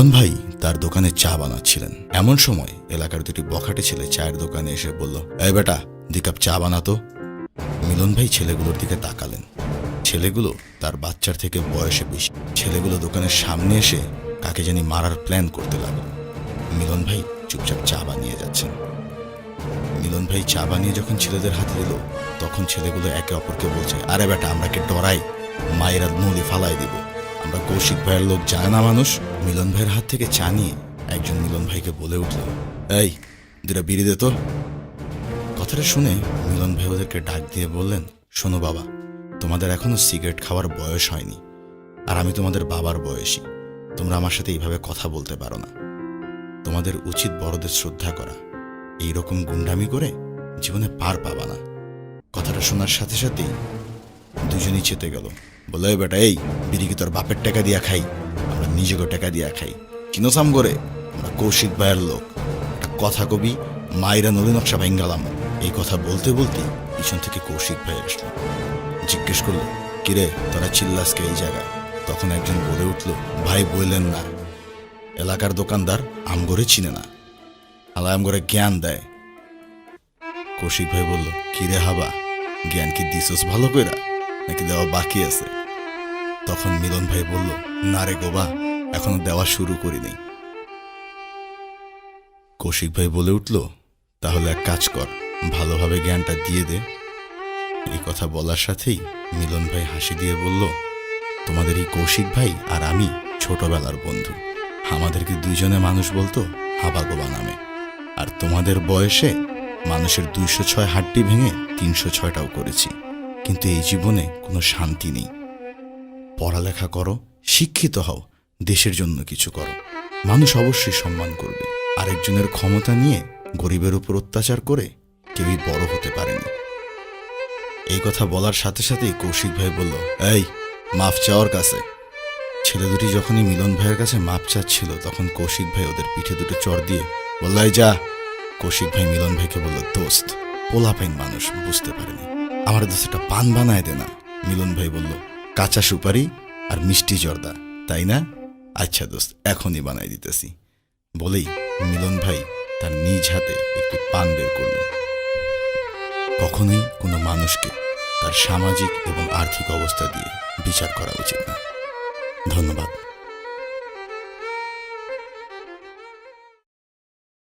মিলন ভাই তার দোকানে চা বানাচ্ছিলেন। এমন সময় এলাকার দুটি বখাটে ছেলে চায়ের দোকানে এসে বলল, এই বেটা, দুই কাপ চা বানাতো মিলন ভাই ছেলেগুলোর দিকে তাকালেন। ছেলেগুলো তার বাচ্চার থেকে বয়সে বেশি। ছেলেগুলো দোকানের সামনে এসে কাকে জানি মারার প্ল্যান করতে লাগল। মিলন ভাই চুপচাপ চা বানিয়ে যাচ্ছেন। মিলন ভাই চা বানিয়ে যখন ছেলেদের হাতে দিল, তখন ছেলেগুলো একে অপরকে বলছে, আরে বেটা, আমরা কে ডরাই? মায়েরা নদী ফালাই দিব। আমরা কৌশিক ভাইয়ের লোক যায় না মানুষ, মিলন ভাইয়ের হাত থেকে চা নিয়ে একজন মিলন ভাইকে বলে উঠল এই, দুটা বিড়ি দে তো। কথাটা শুনে মিলন ভাই ওদেরকে ডাক দিয়ে বললেন, শোনো বাবা, তোমাদের এখনও সিগারেট খাওয়ার বয়স হয়নি আর আমি তোমাদের বাবার বয়সী। তোমরা আমার সাথে এইভাবে কথা বলতে পারো না। তোমাদের উচিত বড়দের শ্রদ্ধা করা। এই রকম গুন্ডামি করে জীবনে পার পাবা না। কথাটা শোনার সাথে সাথেই দুজনই চেতে গেল। বলে বেটা, এই, বিড়ি তোর বাপের টাকা দিয়া খাই? আমরা নিজেকে টাকা দিয়া খাই। চিনোসাম করে? আমরা কৌশিক ভাইয়ের লোক। একটা কথা কবি মায়েরা নদী নকশা ভেঙ্গালাম। এই কথা বলতে বলতে পিছন থেকে কৌশিক ভাই আসলো। জিজ্ঞেস করল কিরে তোরা চিল্লাসকে এই জায়গায়? তখন একজন বলে উঠল, ভাই, বললেন না। এলাকার দোকানদার আমগরে চিনে না। আলা আমগরে জ্ঞান দেয়। কৌশিক ভাই বলল কিরে হাবা, জ্ঞান কি দিছস ভালো কইরা? নাকি দেওয়া বাকি আছে? তখন মিলন ভাই বলল, না রে গোবা, এখনও দেওয়া শুরু করিনি। কৌশিক ভাই বলে উঠল, তাহলে এক কাজ কর, ভালোভাবে জ্ঞানটা দিয়ে দে। এই কথা বলার সাথেই মিলন ভাই হাসি দিয়ে বলল, তোমাদের এই কৌশিক ভাই আর আমি ছোটবেলার বন্ধু। আমাদেরকে দুইজনে মানুষ বলতো হাবাগোবা নামে। আর তোমাদের বয়সে মানুষের দুইশো ছয় হাড্ডি ভেঙে তিনশো ছয়টাও করেছি। কিন্তু এই জীবনে কোনো শান্তি নেই। পড়ালেখা করো, শিক্ষিত হও, দেশের জন্য কিছু করো। মানুষ অবশ্যই সম্মান করবে। আরেকজনের ক্ষমতা নিয়ে গরিবের উপর অত্যাচার করে কেউই বড় হতে পারেনি। এই কথা বলার সাথে সাথেই কৌশিক ভাই বলল, এই, মাফ চাওয়ার কাছে। ছেলে দুটি যখনই মিলন ভাইয়ের কাছে মাপ চাচ্ছিল, তখন কৌশিক ভাই ওদের পিঠে দুটো চড় দিয়ে বলল, "এই যা। কৌশিক ভাই মিলন ভাইকে বলল, দোস্ত, পোলাপেন মানুষ, বুঝতে পারেনি। আমার দোস্ত একটা পান বানায় দে না। মিলন ভাই বলল কাঁচা সুপারি আর মিষ্টি জর্দা, তাই না? আচ্ছা দোস্ত, এখনই বানাই দিতেছি। বলেই মিলন ভাই তার নিজ হাতে একটি পান বের করল। কখনোই কোনো মানুষকে তার সামাজিক এবং আর্থিক অবস্থা দিয়ে বিচার করা উচিত না।